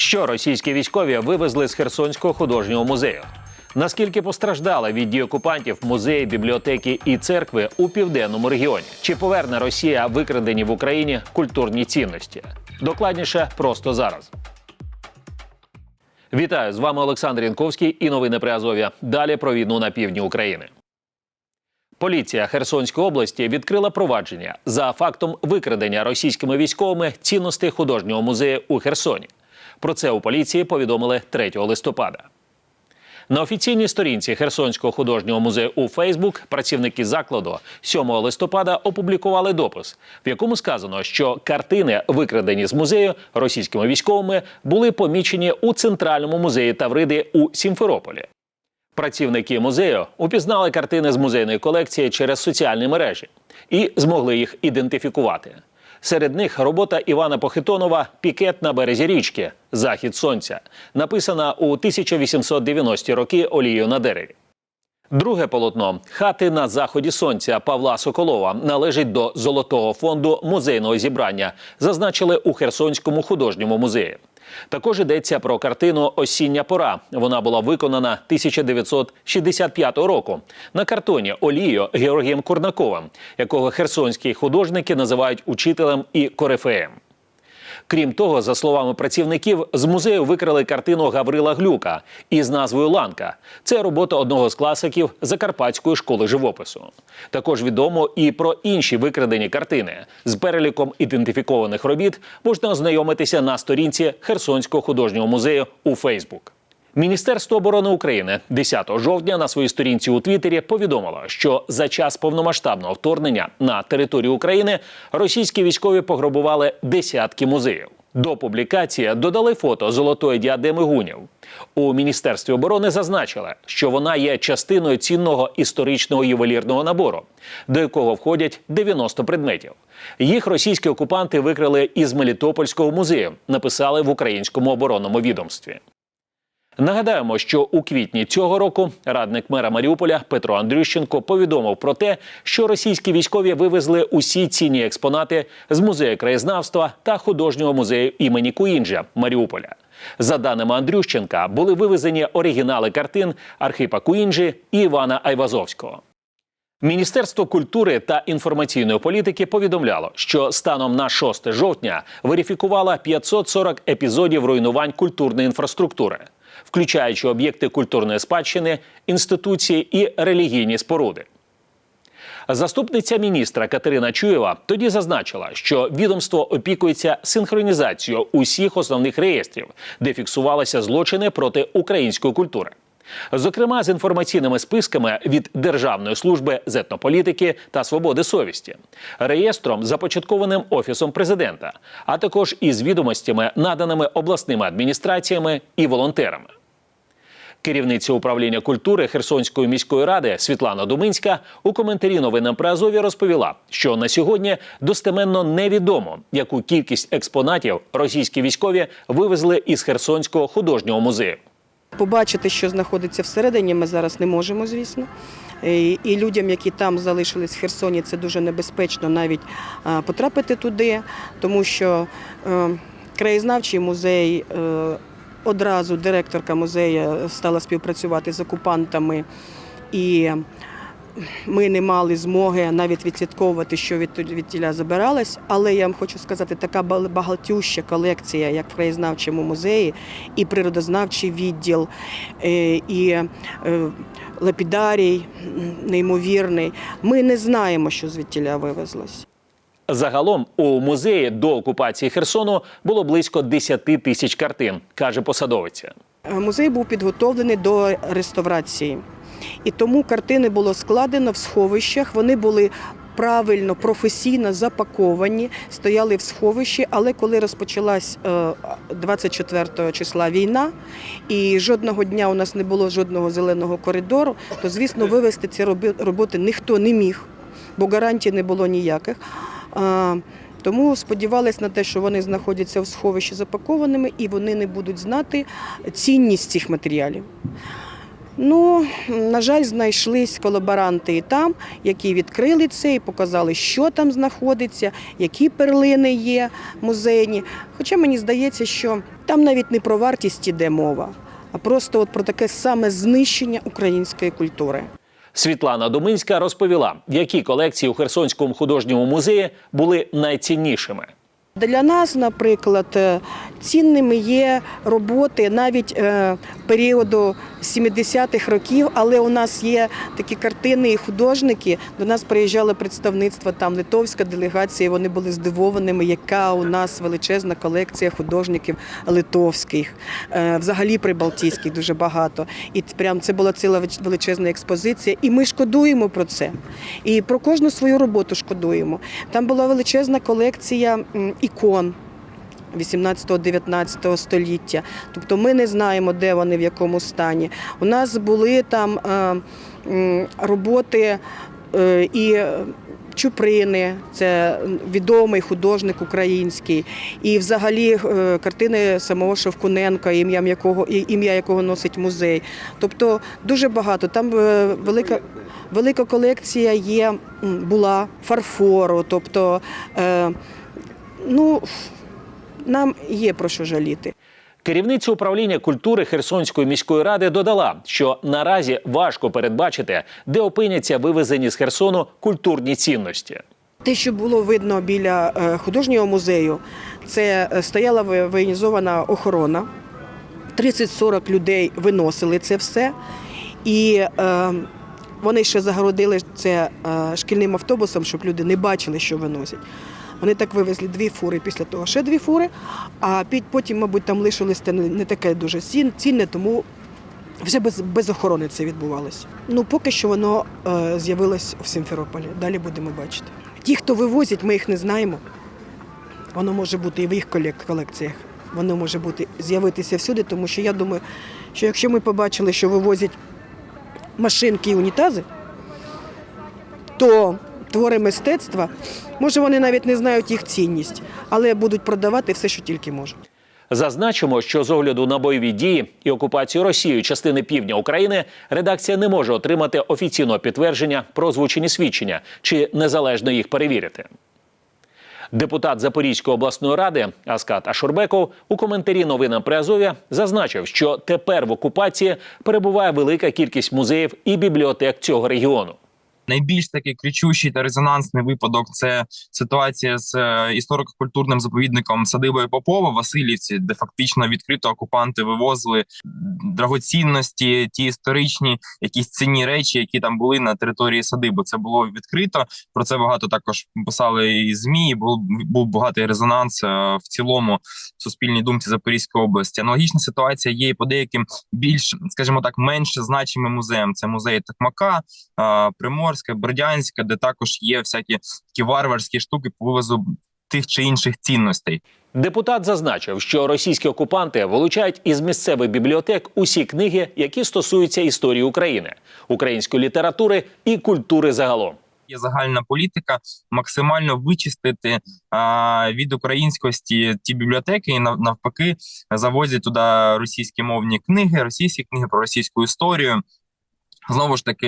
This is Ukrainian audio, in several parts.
Що російські військові вивезли з Херсонського художнього музею? Наскільки постраждали від дій окупантів музеї, бібліотеки і церкви у південному регіоні? Чи поверне Росія викрадені в Україні культурні цінності? Докладніше просто зараз. Вітаю з вами Олександр Янковський і новини при Азові. Далі про війну на півдні України. Поліція Херсонської області відкрила провадження за фактом викрадення російськими військовими цінностей художнього музею у Херсоні. Про це у поліції повідомили 3 листопада. На офіційній сторінці Херсонського художнього музею у Фейсбук працівники закладу 7 листопада опублікували допис, в якому сказано, що картини, викрадені з музею російськими військовими, були помічені у центральному музеї Тавриди у Сімферополі. Працівники музею упізнали картини з музейної колекції через соціальні мережі і змогли їх ідентифікувати. Серед них робота Івана Похитонова Пікет на березі річки Захід сонця, написана у 1890-ті роки олією на дереві. Друге полотно хати на заході сонця Павла Соколова належить до золотого фонду музейного зібрання, зазначили у Херсонському художньому музеї. Також йдеться про картину Осіння пора. Вона була виконана 1965 року на картоні олією Георгієм Курнаковим, якого херсонські художники називають учителем і корифеєм. Крім того, за словами працівників, з музею викрали картину Гаврила Глюка із назвою Ланка. Це робота одного з класиків Закарпатської школи живопису. Також відомо і про інші викрадені картини. З переліком ідентифікованих робіт можна ознайомитися на сторінці Херсонського художнього музею у Фейсбук. Міністерство оборони України 10 жовтня на своїй сторінці у Твіттері повідомило, що за час повномасштабного вторгнення на територію України російські військові пограбували десятки музеїв. До публікації додали фото золотої діадеми гунів. У міністерстві оборони зазначили, що вона є частиною цінного історичного ювелірного набору, до якого входять 90 предметів. Їх російські окупанти викрали із Мелітопольського музею, написали в українському оборонному відомстві. Нагадаємо, що у квітні цього року радник мера Маріуполя Петро Андрющенко повідомив про те, що російські військові вивезли усі цінні експонати з музею краєзнавства та художнього музею імені Куінджа Маріуполя. За даними Андрющенка, були вивезені оригінали картин Архипа Куінджі і Івана Айвазовського. Міністерство культури та інформаційної політики повідомляло, що станом на 6 жовтня верифікувало 540 епізодів руйнувань культурної інфраструктури, включаючи об'єкти культурної спадщини, інституції і релігійні споруди. Заступниця міністра Катерина Чуєва тоді зазначила, що відомство опікується синхронізацією усіх основних реєстрів, де фіксувалися злочини проти української культури. Зокрема, з інформаційними списками від Державної служби з етнополітики та свободи совісті, реєстром, започаткованим офісом президента, а також із відомостями, наданими обласними адміністраціями і волонтерами. Керівниця управління культури Херсонської міської ради Світлана Думинська у коментарі новинам при Азові розповіла, що на сьогодні достеменно невідомо, яку кількість експонатів російські військові вивезли із Херсонського художнього музею. Побачити, що знаходиться всередині, ми зараз не можемо, звісно. І людям, які там залишились в Херсоні, це дуже небезпечно навіть потрапити туди, тому що е, краєзнавчий музей. Е, Одразу директорка музею стала співпрацювати з окупантами, і ми не мали змоги навіть відслідковувати, що від від тіля забиралось. Але я вам хочу сказати, така багатюща колекція, як в краєзнавчому музеї, і природознавчий відділ, і лапідарій неймовірний. Ми не знаємо, що звідтіля вивезлось. Загалом у музеї до окупації Херсону було близько 10 тисяч картин, каже посадовиця. Музей був підготовлений до реставрації, і тому картини було складено в сховищах. Вони були правильно, професійно запаковані, стояли в сховищі. Але коли розпочалась 24 числа війна, і жодного дня у нас не було жодного зеленого коридору, то звісно вивезти ці роботи ніхто не міг, бо гарантій не було ніяких. Тому сподівалися на те, що вони знаходяться в сховищі запакованими і вони не будуть знати цінність цих матеріалів. Ну, на жаль, знайшлись колаборанти і там, які відкрили це і показали, що там знаходиться, які перлини є музейні. Хоча мені здається, що там навіть не про вартість іде мова, а просто от про таке саме знищення української культури. Світлана Думинська розповіла, які колекції у Херсонському художньому музеї були найціннішими. Для нас, наприклад, е, цінними є роботи навіть е, періоду 70-х років, але у нас є такі картини і художники. До нас приїжджало представництво там литовська делегація. Вони були здивованими, яка у нас величезна колекція художників литовських, Е, взагалі прибалтійських дуже багато. І прям це була ціла велич- величезна експозиція. І ми шкодуємо про це. І про кожну свою роботу шкодуємо. Там була величезна колекція ікон. 18-19 століття. Тобто ми не знаємо, де вони, в якому стані. У нас були там е, роботи е, і Чуприни, це відомий художник український, і взагалі е, картини самого Шевкуненка, ім'я якого, ім'я якого носить музей. Тобто дуже багато. Там велика, велика колекція є, була фарфору. Тобто, ну, нам є про що жаліти. Керівниця управління культури Херсонської міської ради додала, що наразі важко передбачити, де опиняться вивезені з Херсону культурні цінності. Те, що було видно біля е, художнього музею, це е, стояла воєнізована охорона. 30-40 людей виносили це все. І е, вони ще загородили це е, шкільним автобусом, щоб люди не бачили, що виносять. Вони так вивезли дві фури, після того ще дві фури, а потім, мабуть, там лишилось не таке дуже цінне, тому вже без, без охорони це відбувалося. Ну, поки що воно е, з'явилось в Сімферополі. Далі будемо бачити. Ті, хто вивозять, ми їх не знаємо. Воно може бути і в їх колекціях. Воно може бути з'явитися всюди, тому що я думаю, що якщо ми побачили, що вивозять машинки і унітази, то твори мистецтва, може, вони навіть не знають їх цінність, але будуть продавати все, що тільки можуть. Зазначимо, що з огляду на бойові дії і окупацію Росією частини півдня України редакція не може отримати офіційного підтвердження про озвучені свідчення чи незалежно їх перевірити. Депутат Запорізької обласної ради Аскат Ашурбеков у коментарі новинам Приазов'я зазначив, що тепер в окупації перебуває велика кількість музеїв і бібліотек цього регіону. Найбільш такий кричущий та резонансний випадок це ситуація з е, історико-культурним заповідником садибою Попова Васильівці, де фактично відкрито окупанти вивозили драгоцінності, ті історичні якісь цінні речі, які там були на території садиби. Це було відкрито. Про це багато також писали і змі. і Був був багатий резонанс е, в цілому в суспільній думці Запорізької області. Аналогічна ситуація є і по деяким більш, скажімо так, менш значимим музеям. Це музей Токмака. а, Приморська, Бердянська, де також є всякі такі варварські штуки по вивозу тих чи інших цінностей. Депутат зазначив, що російські окупанти вилучають із місцевих бібліотек усі книги, які стосуються історії України, української літератури і культури загалом. Є загальна політика максимально вичистити а, від українськості ті бібліотеки, і навпаки завозять туди російські мовні книги, російські книги про російську історію. Знову ж таки,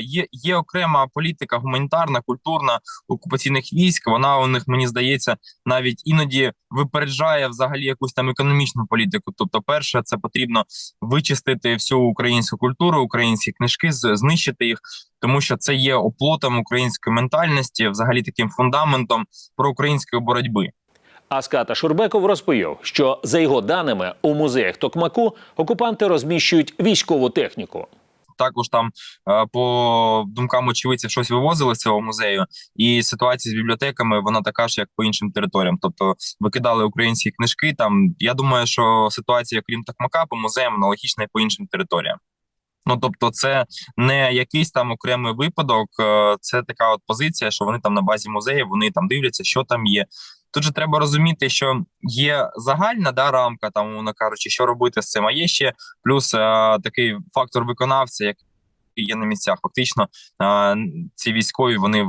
є, є окрема політика гуманітарна, культурна окупаційних військ. Вона у них мені здається навіть іноді випереджає взагалі якусь там економічну політику. Тобто, перше, це потрібно вичистити всю українську культуру, українські книжки, знищити їх, тому що це є оплотом української ментальності, взагалі таким фундаментом проукраїнської боротьби. Аската Шурбеков розповів, що за його даними у музеях Токмаку окупанти розміщують військову техніку. Також там е, по думкам очевидців щось вивозили з цього музею, і ситуація з бібліотеками вона така ж, як по іншим територіям. Тобто викидали українські книжки. Там я думаю, що ситуація, крім Токмака, по музеям аналогічна і по іншим територіям. Ну тобто, це не якийсь там окремий випадок, е, це така от позиція, що вони там на базі музею, вони там дивляться, що там є. Тут же треба розуміти, що є загальна да, рамка, там умовно кажучи, що робити з цим. А є ще плюс е, такий фактор виконавця, який є на місцях. Фактично, е, ці військові вони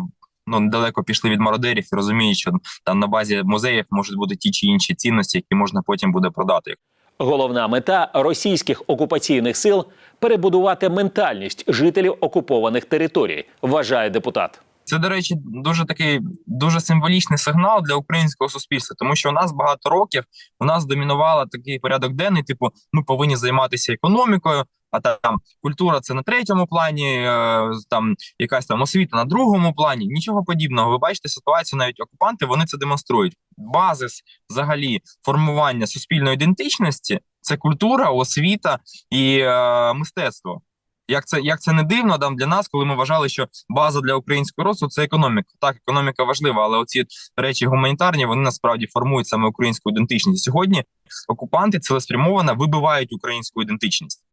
ну недалеко пішли від мародерів і розуміють, що там на базі музеїв можуть бути ті чи інші цінності, які можна потім буде продати. Головна мета російських окупаційних сил перебудувати ментальність жителів окупованих територій, вважає депутат. Це, до речі, дуже такий дуже символічний сигнал для українського суспільства, тому що у нас багато років у нас домінувала такий порядок денний, типу, ми повинні займатися економікою. А там культура це на третьому плані, е, там якась там освіта на другому плані. Нічого подібного. Ви бачите ситуацію, навіть окупанти вони це демонструють. Базис взагалі формування суспільної ідентичності це культура, освіта і е, мистецтво. Як це як це не дивно там для нас, коли ми вважали, що база для українського росту це економіка. Так, економіка важлива, але оці речі гуманітарні вони насправді формують саме українську ідентичність. Сьогодні окупанти цілеспрямовано вибивають українську ідентичність.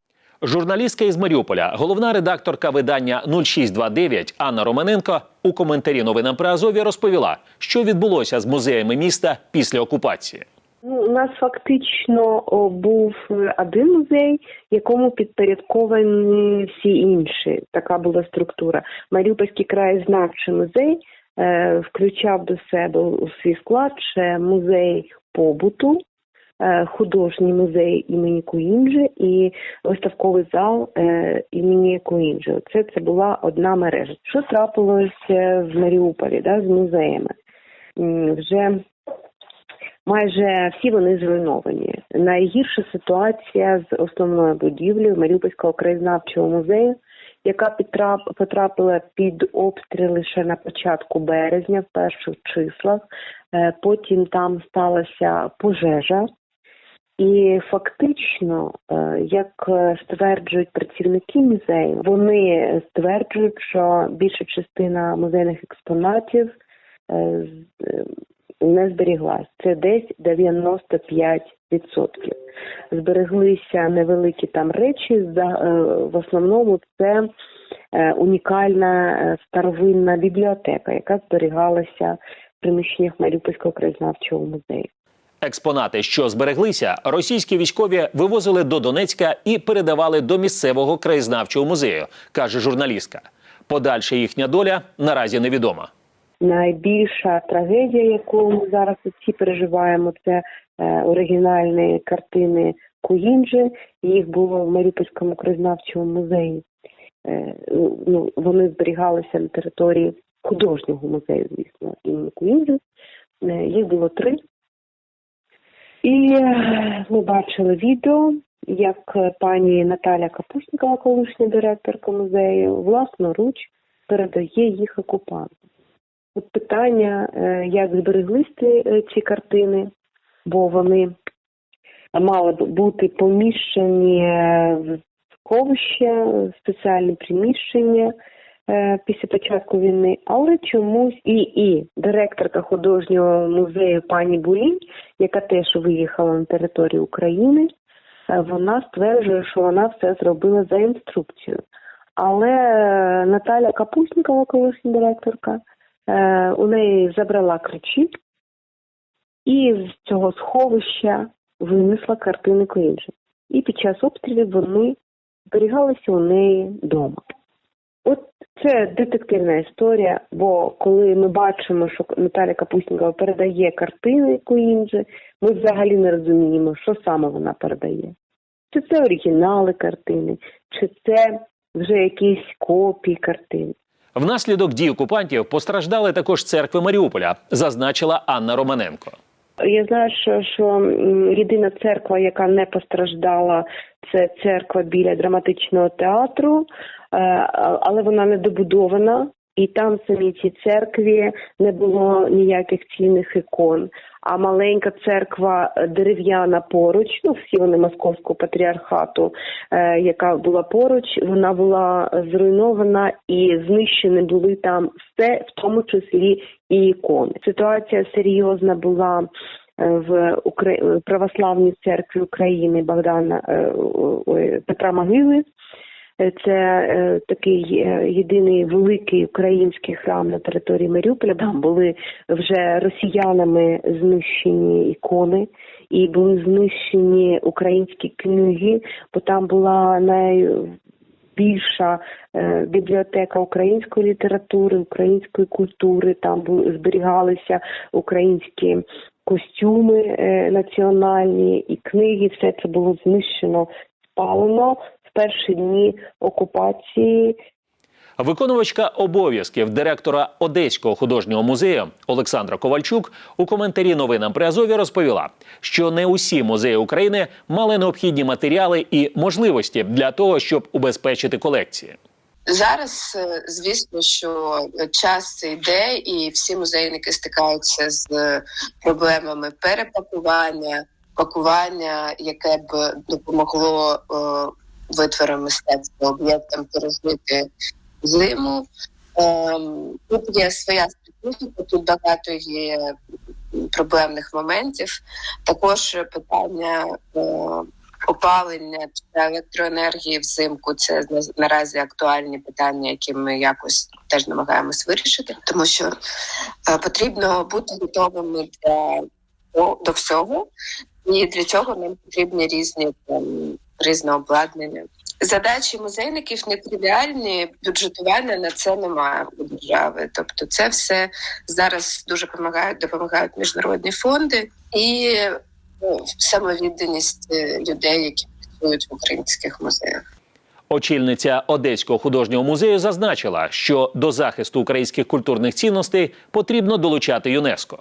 Журналістка із Маріуполя, головна редакторка видання 0629 Анна Романенко у коментарі новинам при Азові розповіла, що відбулося з музеями міста після окупації. Ну, у нас фактично о, був е, один музей, якому підпорядковані всі інші. Така була структура. Маріупольський краєзнавчий музей е, включав до себе у свій склад ще музей побуту, е, художній музей імені Куінджи і виставковий зал е, імені Куінджи. Це, це була одна мережа. Що трапилося в Маріуполі да, з музеями? Вже майже всі вони зруйновані. Найгірша ситуація з основною будівлею Маріупольського краєзнавчого музею, яка потрапила під обстріл лише на початку березня, в перших числах. Е, Потім там сталася пожежа. І фактично, е, як е, стверджують працівники музею, вони стверджують, що більша частина музейних експонатів не зберіглась. Це десь 95%. Збереглися невеликі там речі. е, В основному це е, унікальна е, старовинна бібліотека, яка зберігалася в приміщеннях Маріупольського краєзнавчого музею. Експонати, що збереглися, російські військові вивозили до Донецька і передавали до місцевого краєзнавчого музею, каже журналістка. Подальша їхня доля наразі невідома. Найбільша трагедія, яку ми зараз всі переживаємо, це е, оригінальні картини Куінджи. Їх було в Маріупольському краєзнавчому музеї. Е, ну, вони зберігалися на території художнього музею, звісно, імені Куінджи. Е, їх було три. І ми бачили відео, як пані Наталя Капустникова, колишня директорка музею, власноруч передає їх окупантам. От питання, е, як збереглись ці, е, картини, бо вони мали бути поміщені е, в сховище, в спеціальне приміщення після початку війни, але чомусь і, і директорка художнього музею пані Булінь, яка теж виїхала на територію України, вона стверджує, що вона все зробила за інструкцією. Але Наталя Капустникова, колишня директорка, е, у неї забрала ключі і з цього сховища винесла картини Куінджі. І під час обстрілів вони зберігалися у неї вдома. От це детективна історія, бо коли ми бачимо, що Наталя Капустникова передає картини Куінджі, ми взагалі не розуміємо, що саме вона передає. Чи це оригінали картини, чи це вже якісь копії картин. Внаслідок дій окупантів постраждали також церкви Маріуполя, зазначила Анна Романенко. Я знаю, що, що єдина церква, яка не постраждала, це церква біля драматичного театру, е, але вона не добудована. І там в самій цій церкві не було ніяких цінних ікон. А маленька церква е, дерев'яна поруч, ну всі вони московського патріархату, е, яка була поруч, вона була зруйнована і знищені були там все, в тому числі і ікони. Ситуація серйозна була е, в Укра- православній церкві України Богдана е, Петра Могили. Це е, такий е, єдиний великий український храм на території Маріуполя. Там були вже росіянами знищені ікони і були знищені українські книги, бо там була найбільша е, бібліотека української літератури, української культури. Там зберігалися українські костюми національні і книги. Все це було знищено, спалено перші дні окупації. Виконувачка обов'язків директора Одеського художнього музею Олександра Ковальчук у коментарі новинам при Азові розповіла, що не усі музеї України мали необхідні матеріали і можливості для того, щоб убезпечити колекції. Зараз, е, звісно, що час йде, і всі музейники стикаються з проблемами перепакування, пакування, яке б допомогло витворам мистецтва об'єктам пережити зиму. Ем, Тут є своя специфіка, тут багато є проблемних моментів. Також питання е, опалення та електроенергії взимку це наразі актуальні питання, які ми якось теж намагаємось вирішити, тому що е, потрібно бути готовими для до всього, і для цього нам потрібні різні там різне обладнання. Задачі музейників не тривіальні, бюджетування на це немає у держави. Тобто, це все зараз дуже допомагають, допомагають міжнародні фонди і ну, самовідданість е, людей, які працюють в українських музеях. Очільниця Одеського художнього музею зазначила, що до захисту українських культурних цінностей потрібно долучати ЮНЕСКо.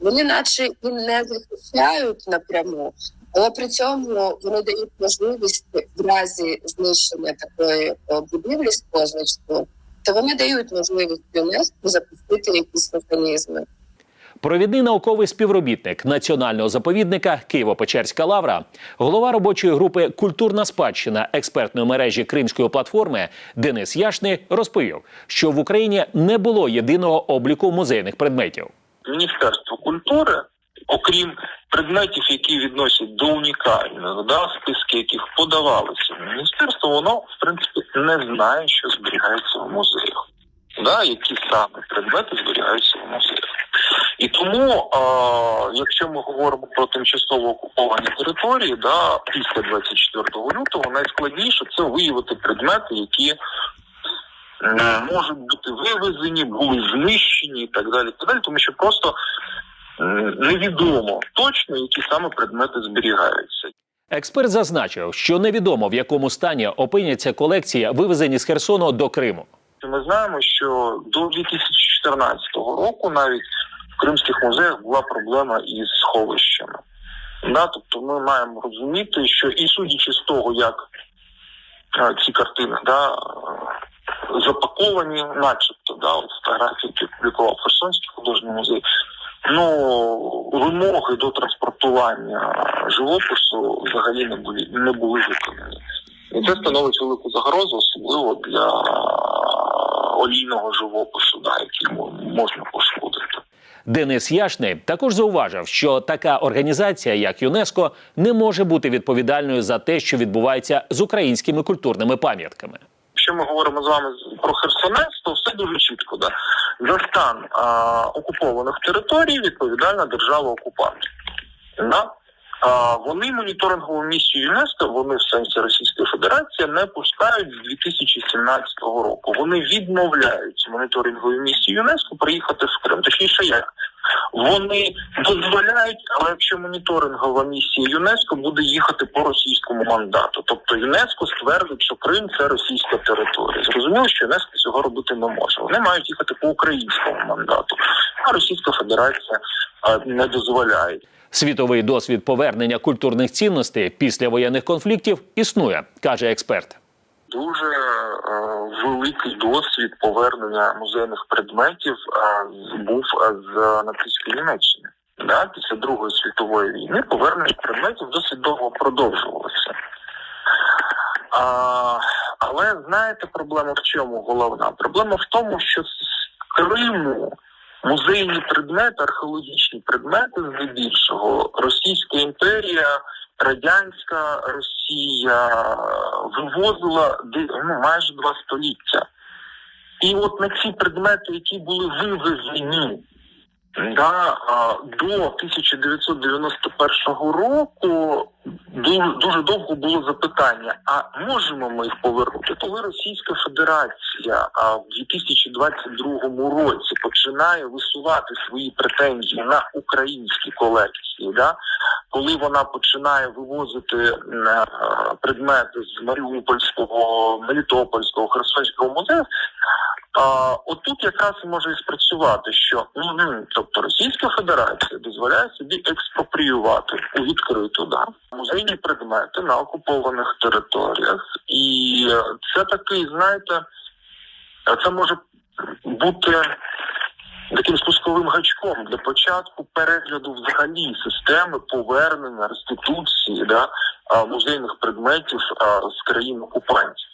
Вони наче і не захищають напряму, але при цьому вони дають можливість в разі знищення такої е, будівлі з позначкою, то вони дають можливість ЮНЕСКО запустити якісь механізми. Провідний науковий співробітник національного заповідника Києво-Печерська лавра, голова робочої групи Культурна спадщина експертної мережі Кримської платформи Денис Яшний розповів, що в Україні не було єдиного обліку музейних предметів. Міністерство культури, окрім предметів, які відносять до унікальних, да, списки яких подавалися в міністерство, воно в принципі не знає, що зберігається в музеях. Да, які саме предмети зберігаються в музеях. І тому, а, якщо ми говоримо про тимчасово окуповані території, да, після 24 лютого найскладніше це виявити предмети, які можуть бути вивезені, були знищені і так далі. Так далі, тому що просто невідомо точно, які саме предмети зберігаються. Експерт зазначив, що невідомо в якому стані опиняться колекції, вивезені з Херсону до Криму. Ми знаємо, що до 2014 року навіть в кримських музеях була проблема із сховищами. Да, тобто ми маємо розуміти, що і судячи з того, як е, ці картини да, е, запаковані, начебто, да, от фотографії, які публікував Херсонський художній музей, ну вимоги до транспортування живопису взагалі не були не були виконані. І це становить велику загрозу, особливо для олійного живопису, да, який можна пошкодити. Денис Яшний також зауважив, що така організація, як ЮНЕСКО, не може бути відповідальною за те, що відбувається з українськими культурними пам'ятками. Якщо ми говоримо з вами про Херсонес, то все дуже чітко. Да? За стан а, окупованих територій відповідальна держава окупант. Да? Вони моніторингову місію ЮНЕСКО, вони в сенсі Російської Федерації не пускають з 2017 року. Вони відмовляють моніторингову місію ЮНЕСКо приїхати в Крим. Точніше, як вони дозволяють, але якщо моніторингова місія ЮНЕСКО буде їхати по російському мандату, тобто ЮНЕСКО ствердить, що Крим це російська територія. Зрозуміло, що ЮНЕСКО цього робити не може. Вони мають їхати по українському мандату, а Російська Федерація не дозволяє. Світовий досвід повернення культурних цінностей після воєнних конфліктів існує, каже експерт. Дуже е, великий досвід повернення музейних предметів е, був е, з нацистської Німеччини. Да, після Другої світової війни повернення предметів досить довго продовжувалося. А, але знаєте, проблема в чому головна? Проблема в тому, що з Криму музейні предмети, археологічні предмети, здебільшого, Російська імперія, Радянська Росія вивозила ну, майже два століття. І от на ці предмети, які були вивезені да, до 1991 року, дуже, дуже довго було запитання: а можемо ми їх повернути? Коли Російська Федерація в 2022 році починає висувати свої претензії на українські колекції, да? коли вона починає вивозити е, предмети з Маріупольського, Мелітопольського, Херсонського музею, а, отут якраз може і спрацювати, що мгм, тобто Російська Федерація дозволяє собі експропріювати у відкриту да, музейні предмети на окупованих територіях, і це такий, знаєте, це може бути таким спусковим гачком для початку перегляду взагалі системи повернення реституції да, музейних предметів з країн окупантів.